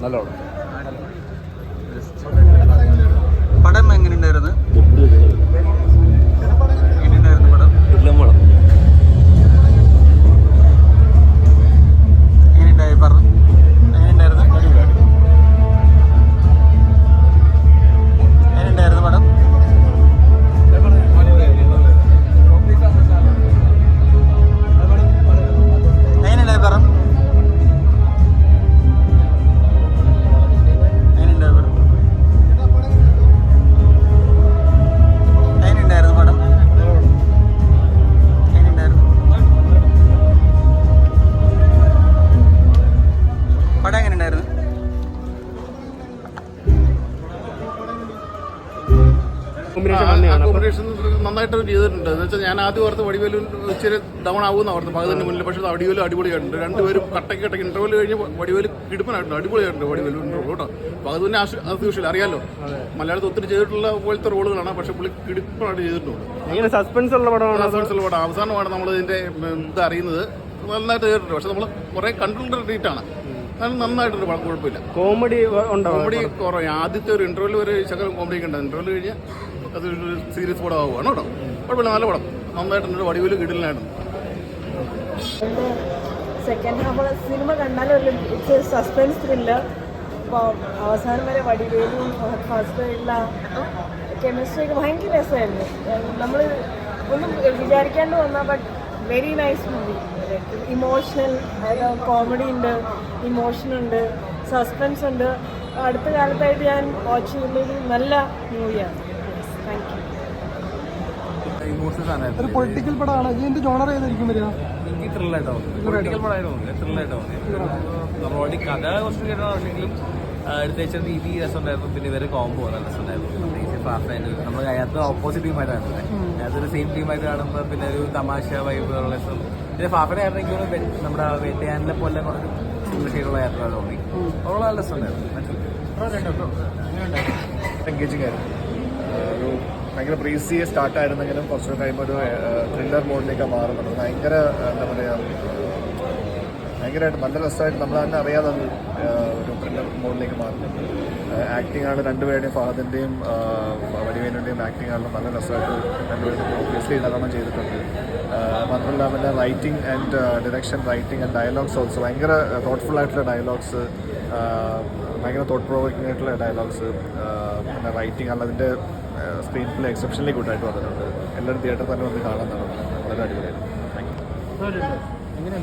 നല്ലോണം. സസ്പെൻഷൻ നന്നായിട്ട് ചെയ്തിട്ടുണ്ട്. എന്ന് വെച്ചാൽ ഞാൻ ആദ്യം ഓർത്ത് വടിവേലു ഇച്ചിരി ഡൗൺ ആവുമെന്ന് ഓർത്ത്. പകുതിന് മുന്നിൽ പക്ഷേ വടിവേലു അടിപൊളിയായിട്ടുണ്ട്. രണ്ടുപേരും കട്ടയ്ക്ക് കട്ടയ്ക്ക് ഇന്റർവ്യൂ കഴിഞ്ഞ് വടിവേൽ കിടുപ്പനായിട്ടുണ്ട്. അടിപൊളിയായിട്ടുണ്ട് വടിവേലും ഇന്റർവ്യൂ കേട്ടോ. തന്നെ അത് യൂഷ്വൽ അറിയാലോ. മലയാളത്തിൽ ഒത്തിരി ചെയ്തിട്ടുള്ള പോലത്തെ റോളുകളാണ്. പക്ഷേ പുള്ളി കിടുപ്പനായിട്ട് ചെയ്തിട്ടുണ്ട്. സസ്പെൻസ് ഉള്ള പടമാണ് റെഫറൻസിൽ പടം. അവസാനമാണ് നമ്മൾ ഇതിന്റെ ഇത് അറിയുന്നത്. നന്നായിട്ട് ചെയ്തിട്ടുണ്ട്. പക്ഷെ നമ്മൾ കുറെ കണ്ടിട്ടുള്ള റീറ്റാണ് നന്നായിട്ടുണ്ട് പടം. കുഴപ്പമില്ല. കോമഡി ഉണ്ടോ കോമഡി കുറവ്. ആദ്യത്തെ ഒരു ഇന്റർവ്യൂൽ ഒരു ശകലം കോമഡി ഒക്കെ ഉണ്ടായിരുന്നു. ഇന്റർവ്യൂൽ കഴിഞ്ഞ് അത് സീരിയസ് പടം ആവുകയാണ് കേട്ടോ. കുഴപ്പമില്ല നല്ല പടം. നന്നായിട്ടുണ്ട് വടിവിൽ കിടലിനായിട്ടുണ്ട്. സെക്കൻഡ് ഹാഫ് സിനിമ കണ്ടാലും സസ്പെൻസ് ത്രില്ലർ അപ്പോൾ അവസാനം വരെ വടിവേലും ഉള്ള കെമിസ്ട്രി ഒക്കെ ഭയങ്കര രസമായിരുന്നു. നമ്മൾ ഒന്നും വിചാരിക്കാണ്ട് വന്നാൽ but very nice movie emotional comedy ഉണ്ട് ഇമോഷൻ ഉണ്ട് സസ്പെൻസ് ഉണ്ട്. അടുത്ത കാലത്തായിട്ട് ഞാൻ വാച്ച് ചെയ്യുന്നൊരു നല്ല മൂവിയാണ് ഒരു പൊളിറ്റിക്കൽ പടമാണ്. ഇതിന്റെ ജോണർ ഏതായിരിക്കും വരിക? എനിക്ക് ത്രില്ലായിട്ട് തോന്നി പൊളിറ്റിക്കൽ പടമായിട്ട് തോന്നി ത്രില്ലായിട്ട് തോന്നി നമ്മൾ ഓൾറെഡി കഥ കുറച്ച് കേട്ടാണെങ്കിലും എടുത്തേച്ച രീതി രസമുണ്ടായിരുന്നു. പിന്നെ ഇവരെ കോംബോ നല്ല രസമുണ്ടായിരുന്നു പ്രത്യേകിച്ച് ഫാസ്റ്റ് നമ്മൾ അതിനകത്ത് ഓപ്പോസിറ്റ് ടീമായിട്ടാണ് അതിനകത്തൊരു സെയിം ടീമായിട്ട് കാണുമ്പോൾ പിന്നെ ഒരു തമാശ വൈബ് രസം. പിന്നെ ഫാഫനെ ആയിരുന്നെങ്കിൽ ഒരു വെ- നമ്മുടെ വേട്ടയാനിലെ പോലെ കുറച്ച് ഷെയ്ഡുള്ള യാത്ര തോന്നി അവളെ നല്ല രസമുണ്ടായിരുന്നു. എൻഗേജിങ് ആയിരുന്നു. ആ, ഒരു ഭയങ്കര ബ്രീസി സ്റ്റാർട്ടായിരുന്നെങ്കിലും കുറച്ച് കഴിയുമ്പോൾ ഒരു ത്രില്ലർ മോഡിലേക്ക് മാറുന്നുണ്ട്. ഭയങ്കര എന്താ പറയുക ഭയങ്കരമായിട്ട് നല്ല രസമായിട്ട് നമ്മൾ തന്നെ അറിയാതെ ഒരു ത്രില്ലർ മോഡിലേക്ക് മാറുന്നുണ്ട്. ആക്ടിംഗ് ആണ് രണ്ടുപേരുടെയും ഫഹദിന്റെയും വടിവേനുടേയും ആക്ടിംഗ് ആണ് നല്ല രസമായിട്ട് രണ്ടുപേരും ഒബ്വിയസ്ലി നല്ലോണം ചെയ്തിട്ടുണ്ട്. മാത്രമല്ല അവന്റെ writing and direction writing and dialogues also ഭയങ്കര തോട്ട്ഫുൾ ആയിട്ടുള്ള ഡയലോഗ്സ് ഭയങ്കര തോട്ട് പ്രൊവോക്കിംഗ് ആയിട്ടുള്ള ഡയലോഗ്സ് പിന്നെ റൈറ്റിംഗ് ആണ് അതിന്റെ സ്ക്രീൻ പ്ലേ എക്സെപ്ഷനിലേക്ക് കൂട്ടായിട്ട് വന്നിട്ടുണ്ട്. എല്ലാവരും തിയേറ്ററിൽ തന്നെ വന്ന് കാണാൻ നടന്നു. വളരെ അടിപൊളിയായിരുന്നു. Thank you